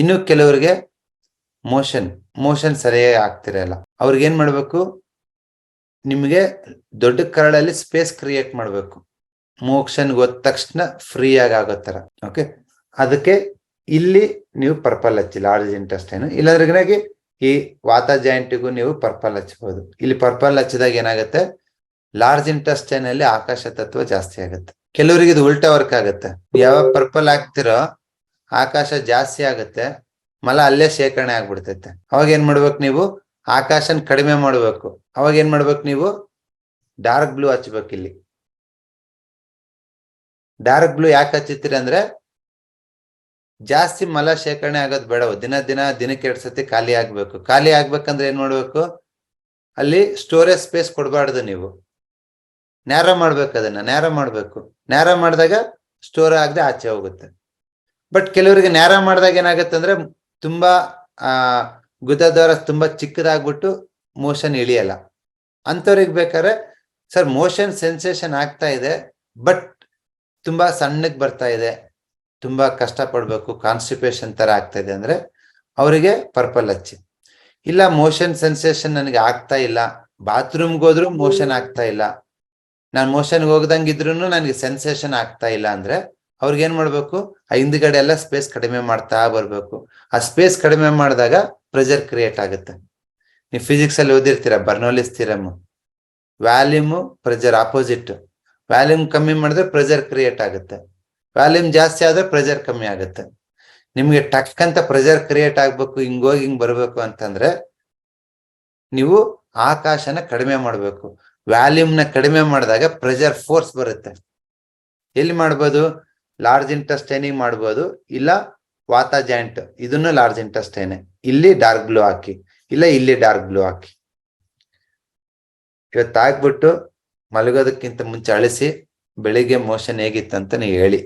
ಇನ್ನು ಕೆಲವರಿಗೆ motion motion ಸರಿಯಾಗಿ ಆಗ್ತಿರಲ್ಲ ಅವ್ರಿಗೆ ಏನ್ ಮಾಡ್ಬೇಕು? ನಿಮಗೆ ದೊಡ್ಡ ಕರಳಲ್ಲಿ ಸ್ಪೇಸ್ ಕ್ರಿಯೇಟ್ ಮಾಡ್ಬೇಕು. ಮೋಕ್ಷನ್ ಹೋದ ತಕ್ಷಣ ಫ್ರೀ ಆಗಿ ಆಗೋ ತರ ಓಕೆ ಅದಕ್ಕೆ ಇಲ್ಲಿ ನೀವು ಪರ್ಪಲ್ ಹಚ್ಚಿ ಲಾರ್ಜ್ ಇಂಟೆಸ್ಟೈನ್ ಇಲ್ಲದ್ರಾಗಿ ಈ ವಾತ ಜಾಯಿಂಟಿಗೂ ನೀವು ಪರ್ಪಲ್ ಹಚ್ಚಬಹುದು ಇಲ್ಲಿ ಪರ್ಪಲ್ ಹಚ್ಚಿದಾಗ ಏನಾಗುತ್ತೆ? ಲಾರ್ಜ್ ಇಂಟೆಸ್ಟೈನ್ ಅಲ್ಲಿ ಆಕಾಶ ತತ್ವ ಜಾಸ್ತಿ ಆಗುತ್ತೆ. ಕೆಲವರಿಗೆ ಇದು ಉಲ್ಟಾ ವರ್ಕ್ ಆಗುತ್ತೆ. ಯಾವಾಗ ಪರ್ಪಲ್ ಹಾಕ್ತಿರೋ ಆಕಾಶ ಜಾಸ್ತಿ ಆಗುತ್ತೆ, ಮಲ ಅಲ್ಲೇ ಶೇಖರಣೆ ಆಗ್ಬಿಡ್ತೈತೆ. ಅವಾಗ ಏನ್ ಮಾಡ್ಬೇಕು ನೀವು? ಆಕಾಶನ್ ಕಡಿಮೆ ಮಾಡ್ಬೇಕು. ಅವಾಗ ಏನ್ ಮಾಡ್ಬೇಕು ನೀವು? ಡಾರ್ಕ್ ಬ್ಲೂ ಹಚ್ಬೇಕು ಇಲ್ಲಿ. ಡಾರ್ಕ್ ಬ್ಲೂ ಯಾಕೆ ಹಚ್ಚುತ್ತೀರಿ ಅಂದ್ರೆ, ಜಾಸ್ತಿ ಮಲ ಶೇಖರಣೆ ಆಗೋದು ಬೇಡ ದಿನ ದಿನ, ದಿನಕ್ಕೆ ಎರಡು ಸತಿ ಖಾಲಿ ಆಗ್ಬೇಕು. ಖಾಲಿ ಆಗ್ಬೇಕಂದ್ರೆ ಏನ್ ಮಾಡ್ಬೇಕು? ಅಲ್ಲಿ ಸ್ಟೋರೇಜ್ ಸ್ಪೇಸ್ ಕೊಡಬಾರ್ದು ನೀವು. ನೇರ ಮಾಡ್ಬೇಕು ಅದನ್ನ ನೇರ ಮಾಡ್ಬೇಕು. ನೇರ ಮಾಡಿದಾಗ ಸ್ಟೋರ್ ಆಗದೆ ಆಚೆ ಹೋಗುತ್ತೆ. ಬಟ್ ಕೆಲವರಿಗೆ ನೇರ ಮಾಡಿದಾಗ ಏನಾಗುತ್ತೆ ಅಂದ್ರೆ ತುಂಬಾ, ಆ, ಗುದದ್ವಾರ ತುಂಬಾ ಚಿಕ್ಕದಾಗ್ಬಿಟ್ಟು ಮೋಷನ್ ಇಳಿಯಲ್ಲ. ಅಂಥವ್ರಿಗೆ ಬೇಕಾದ್ರೆ ಸರ್ ಮೋಷನ್ ಸೆನ್ಸೇಷನ್ ಆಗ್ತಾ ಇದೆ ಬಟ್ ತುಂಬಾ ಸಣ್ಣಕ್ಕೆ ಬರ್ತಾ ಇದೆ. ತುಂಬಾ ಕಷ್ಟ ಪಡ್ಬೇಕು ಕಾನ್ಸ್ಟಿಪೇಷನ್ ತರ ಆಗ್ತಾ ಇದೆ. ಅಂದ್ರೆ ಅವರಿಗೆ ಪರ್ಪಲ್ ಹಚ್ಚಿ. ಇಲ್ಲ ಮೋಷನ್ ಸೆನ್ಸೇಷನ್ ನನಗೆ ಆಗ್ತಾ ಇಲ್ಲ. ಬಾತ್ರೂಮ್ಗೆ ಹೋದ್ರು ಮೋಷನ್ ಆಗ್ತಾ ಇಲ್ಲ. ನಾನು ಮೋಷನ್ಗೆ ಹೋಗ್ದಂಗಿದ್ರು ನನಗೆ ಸೆನ್ಸೇಷನ್ ಆಗ್ತಾ ಇಲ್ಲ ಅಂದ್ರೆ ಅವ್ರಿಗೆ ಏನ್ ಮಾಡ್ಬೇಕು? ಆ ಹಿಂದ್ಗಡೆ ಎಲ್ಲ ಸ್ಪೇಸ್ ಕಡಿಮೆ ಮಾಡ್ತಾ ಬರ್ಬೇಕು. ಆ ಸ್ಪೇಸ್ ಕಡಿಮೆ ಮಾಡಿದಾಗ ಪ್ರೆಷರ್ ಕ್ರಿಯೇಟ್ ಆಗುತ್ತೆ. ನೀವು ಫಿಸಿಕ್ಸ್ ಅಲ್ಲಿ ಓದಿರ್ತೀರ? Bernoulli's theorem volume pressure opposite volume ಕಮ್ಮಿ ಮಾಡಿದ್ರೆ ಪ್ರೆಷರ್ ಕ್ರಿಯೇಟ್ ಆಗುತ್ತೆ. ವ್ಯಾಲ್ಯೂಮ್ ಜಾಸ್ತಿ ಆದ್ರೆ ಪ್ರೆಷರ್ ಕಮ್ಮಿ ಆಗುತ್ತೆ. ನಿಮ್ಗೆ ಟಕ್ ಅಂತ ಪ್ರೆಷರ್ ಕ್ರಿಯೇಟ್ ಆಗ್ಬೇಕು ಹಿಂಗೋಗಿ ಹಿಂಗ್ ಬರ್ಬೇಕು ಅಂತಂದ್ರೆ ನೀವು ಆಕಾಶನ ಕಡಿಮೆ ಮಾಡ್ಬೇಕು. ವ್ಯಾಲ್ಯೂಮ್ನ ಕಡಿಮೆ ಮಾಡಿದಾಗ ಪ್ರೆಷರ್ ಫೋರ್ಸ್ ಬರುತ್ತೆ. ಎಲ್ಲಿ ಮಾಡ್ಬೋದು? ಲಾರ್ಜ್ ಇಂಟೆಸ್ಟೈನಿಗೆ ಮಾಡ್ಬೋದು. ಇಲ್ಲ ವಾತ ಜಾಯಿಂಟ್ ಇದನ್ನು ಲಾರ್ಜ್ ಇಂಟೆಸ್ಟೈನೆ ಇಲ್ಲಿ ಡಾರ್ಕ್ ಬ್ಲೂ ಹಾಕಿ. ಇಲ್ಲ, ಇಲ್ಲಿ ಡಾರ್ಕ್ ಬ್ಲೂ ಹಾಕಿ. ಇವತ್ತಾಗ್ಬಿಟ್ಟು ಮಲಗೋದಕ್ಕಿಂತ ಮುಂಚೆ ಅಳಿಸಿ, ಬೆಳಿಗ್ಗೆ ಮೋಷನ್ ಹೇಗಿತ್ತಂತ ನೀವು ಹೇಳಿ.